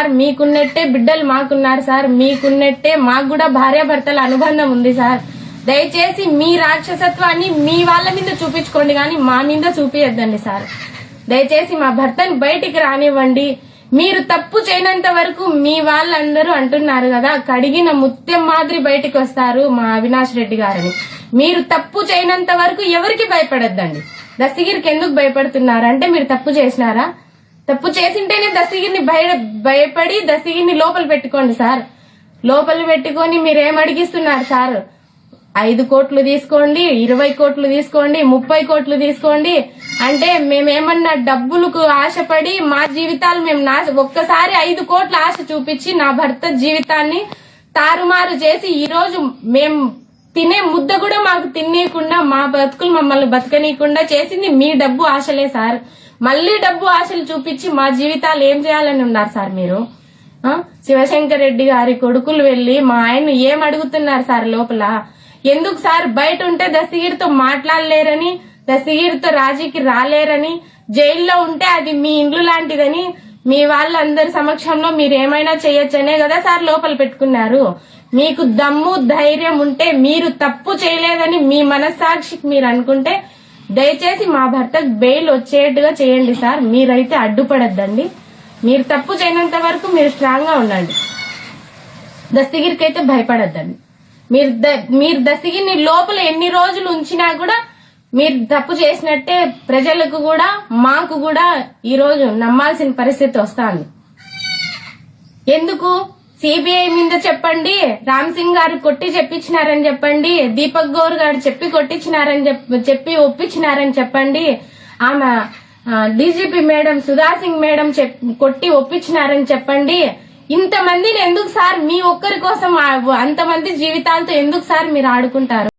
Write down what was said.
Sir మీకున్నట్టే బిడ్డలు మాకున్నారు sir. మీకున్నట్టే మాకు కూడా భార్యాభర్తల అనుబంధం ఉంది సార్. దయచేసి మీ రాక్షసత్వాన్ని మీ వాళ్ళ మీద చూపించుకోండి కానీ మా మీద చూపించద్దండి సార్. దయచేసి మా భర్తని బయటికి రానివ్వండి. మీరు తప్పు చేయనంత వరకు మీ వాళ్ళందరూ అంటున్నారు కదా కడిగిన ముత్యం మాదిరి బయటికి వస్తారు మా అవినాష్ రెడ్డి గారని. మీరు తప్పు చేయనంత వరకు ఎవరికి భయపడద్దండి? దస్తగిరికి ఎందుకు భయపడుతున్నారు? అంటే మీరు తప్పు చేసినారా? తప్పు చేసింటేనే దస్తగిరిని భయ భయపడి దస్తగిరిని లోపల పెట్టుకోండి సార్. లోపల పెట్టుకొని మీరేం అడిగిస్తున్నారు సార్? ఐదు కోట్లు తీసుకోండి ఇరవై కోట్లు తీసుకోండి ముప్పై కోట్లు తీసుకోండి. అంటే మేమేమన్నా డబ్బులకు ఆశపడి మా జీవితాలు మేము నాశ ఒక్కసారి ఐదు కోట్ల ఆశ చూపించి నా భర్త జీవితాన్ని తారుమారు చేసి ఈరోజు మేము మేం తినే ముద్ద కూడా మాకు తినేయకుండా మా బతుకులు మమ్మల్ని బతకనీయకుండా చేసింది మీ డబ్బు ఆశలే సార్. మళ్ళీ డబ్బు ఆశలు చూపించి మా జీవితాలు ఏం చేయాలని ఉన్నారు సార్ మీరు? శివశంకర్ రెడ్డి గారి కొడుకులు వెళ్ళి మా ఆయన ఏం అడుగుతున్నారు సార్ లోపల? ఎందుకు సార్ బయట ఉంటే దస్తగిరితో మాట్లాడలేరని దస్తగిరితో రాజీకి రాలేరని జైల్లో ఉంటే అది మీ ఇండ్లు లాంటిదని మీ వాళ్ళందరి సమక్షంలో మీరు ఏమైనా చేయొచ్చనే కదా సార్ లోపల పెట్టుకున్నారు. మీకు దమ్ము ధైర్యం ఉంటే మీరు తప్పు చేయలేదని మీ మనస్సాక్షికి మీరు అనుకుంటే దయచేసి మా భర్తకు బెయిల్ వచ్చేట్టుగా చేయండి సార్. మీరైతే అడ్డుపడద్దండి. మీరు తప్పు చేయనంత వరకు మీరు స్ట్రాంగ్గా ఉండండి. దస్తగిరికి అయితే భయపడద్దండి. మీరు ద- మీరు దస్తగిరిని లోపల ఎన్ని రోజులు ఉంచినా కూడా మీరు తప్పు చేసినట్టే ప్రజలకు కూడా మాకు కూడా ఈ రోజు నమ్మాల్సిన పరిస్థితి వస్తాంది. ఎందుకు? సిబిఐ మీద చెప్పండి రామ్ సింగ్ గారు కొట్టి చెప్పించినారని చెప్పండి దీపక్ గౌర్ గారు చెప్పి కొట్టించినారని చెప్పి ఒప్పించినారని చెప్పండి ఆమె DGP madam Sudha Singh madam చెప్ కొట్టి ఒప్పించినారని చెప్పండి. ఇంతమందిని ఎందుకు సార్ మీ ఒక్కరి కోసం అంతమంది జీవితాలతో ఎందుకు సార్ మీరు ఆడుకుంటారు?